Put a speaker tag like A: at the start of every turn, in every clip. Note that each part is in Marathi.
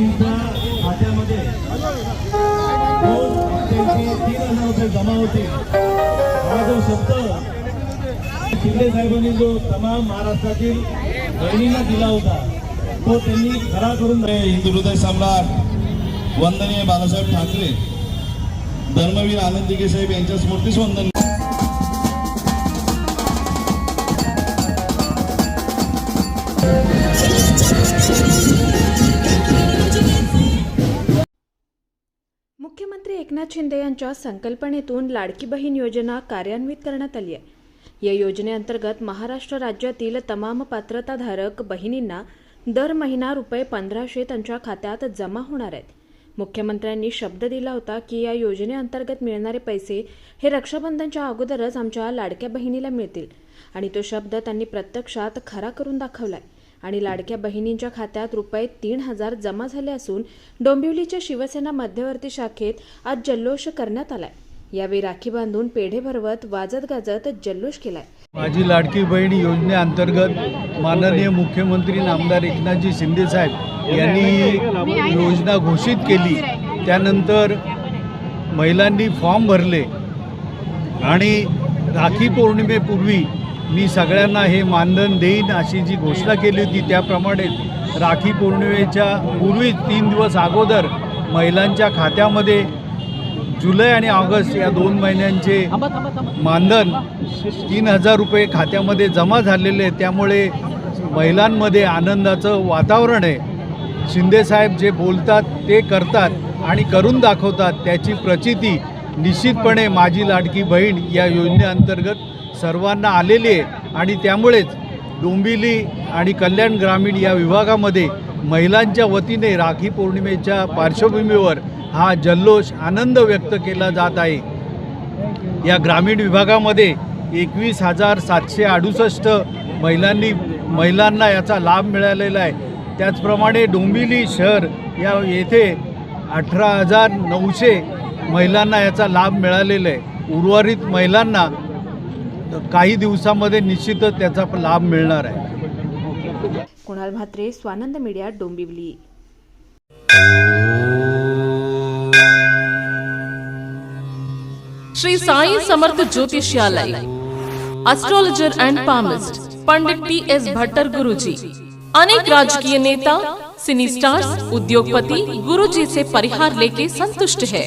A: खात्यामध्ये तीन हजार रुपये जमा होते. हा जो शब्द शिंदे साहेबांनी जो तमाम महाराष्ट्रातील बहिणींना दिला होता तो त्यांनी खरा करून
B: हिंदू हृदय सम्राट वंदनीय बाळासाहेब ठाकरे धर्मवीर आनंद साहेब यांच्या स्मृतीस वंदन.
C: मुख्यमंत्री एकनाथ शिंदे यांच्या संकल्पनेतून लाडकी बहीण योजना कार्यान्वित करण्यात आली आहे. या योजनेअंतर्गत महाराष्ट्र राज्यातील तमाम पात्रताधारक बहिणींना दर महिना रुपये पंधराशे त्यांच्या खात्यात जमा होणार आहेत. मुख्यमंत्र्यांनी शब्द दिला होता की या योजनेअंतर्गत मिळणारे पैसे हे रक्षाबंधनच्या अगोदरच आमच्या लाडक्या बहिणीला मिळतील आणि तो शब्द त्यांनी प्रत्यक्षात खरा करून दाखवलाय. आणि लाडक्या बहिणींच्या खात्यात रुपये तीन हजार जमा झाले असून डोंबिवलीच्या शिवसेना मध्यवर्ती शाखेत आज जल्लोष करण्यात आलाय. यावेळी राखी बांधून पेढे भरवत वाजत गाजत जल्लोष केलाय.
D: माझी लाडकी बहीण योजनेअंतर्गत माननीय मुख्यमंत्री नामदार एकनाथजी शिंदेसाहेब यांनी योजना घोषित केली. त्यानंतर महिलांनी फॉर्म भरले आणि राखी पौर्णिमेपूर्वी मी सगळ्यांना हे मानधन देईन अशी जी घोषणा केली होती त्याप्रमाणे राखी पौर्णिमेच्या पूर्वी तीन दिवस अगोदर महिलांच्या खात्यामध्ये जुलै आणि ऑगस्ट या दोन महिन्यांचे मानधन तीन हजार रुपये खात्यामध्ये जमा झालेले आहे. त्यामुळे महिलांमध्ये आनंदाचं वातावरण आहे. शिंदेसाहेब जे बोलतात ते करतात आणि करून दाखवतात त्याची प्रचिती निश्चितपणे माझी लाडकी बहीण या योजनेअंतर्गत सर्वांना आलेली आहे. आणि त्यामुळेच डोंबिवली आणि कल्याण ग्रामीण या विभागामध्ये महिलांच्या वतीने राखी पौर्णिमेच्या पार्श्वभूमीवर हा जल्लोष आनंद व्यक्त केला जात आहे. या ग्रामीण विभागामध्ये एकवीस हजार सातशे अडुसष्ट महिलांनी महिलांना याचा लाभ मिळालेला आहे. त्याचप्रमाणे डोंबिवली शहर या येथे अठरा हजार नऊशे महिलांना याचा लाभ मिळालेला आहे. उर्वरित महिलांना काही दिवसामध्ये निश्चितच त्याचा लाभ मिळणार आहे.
C: Kunal Mhatre Swanand media Dombivli.
E: Shri Sai Samarth ज्योतिषालय astrologer and palmist Pandit T S Bhattar Guruji. अनेक राजकीय नेता सिनी स्टार्स उद्योगपति गुरुजी से परिहार लेके संतुष्ट है.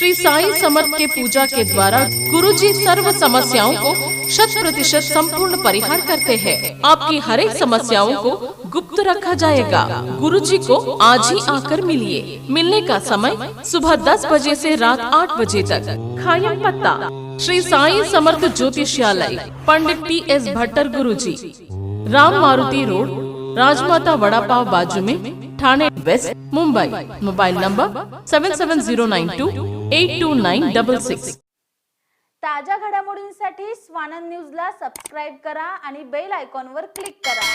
E: श्री साई समर्थ के पूजा के द्वारा गुरु जी सर्व समस्याओं को शत प्रतिशत संपूर्ण परिहार करते हैं। आपकी हर एक समस्याओं को गुप्त रखा जाएगा। गुरु जी को आज ही आकर मिलिए। मिलने का समय सुबह 10 बजे से रात 8 बजे तक। खायम पत्ता। Shri Sai Samarth Jyotishalaya. Pandit T S Bhattar Guru ji Ram Maruti road, Rajmata vada pav बाजू में, Thane west Mumbai mobile number seven seven zero nine two eight two nine double six
F: ताज्या घडामोडींसाठी स्वानंद न्यूजला सबस्क्राईब करा आणि बेल आयकॉनवर क्लिक करा.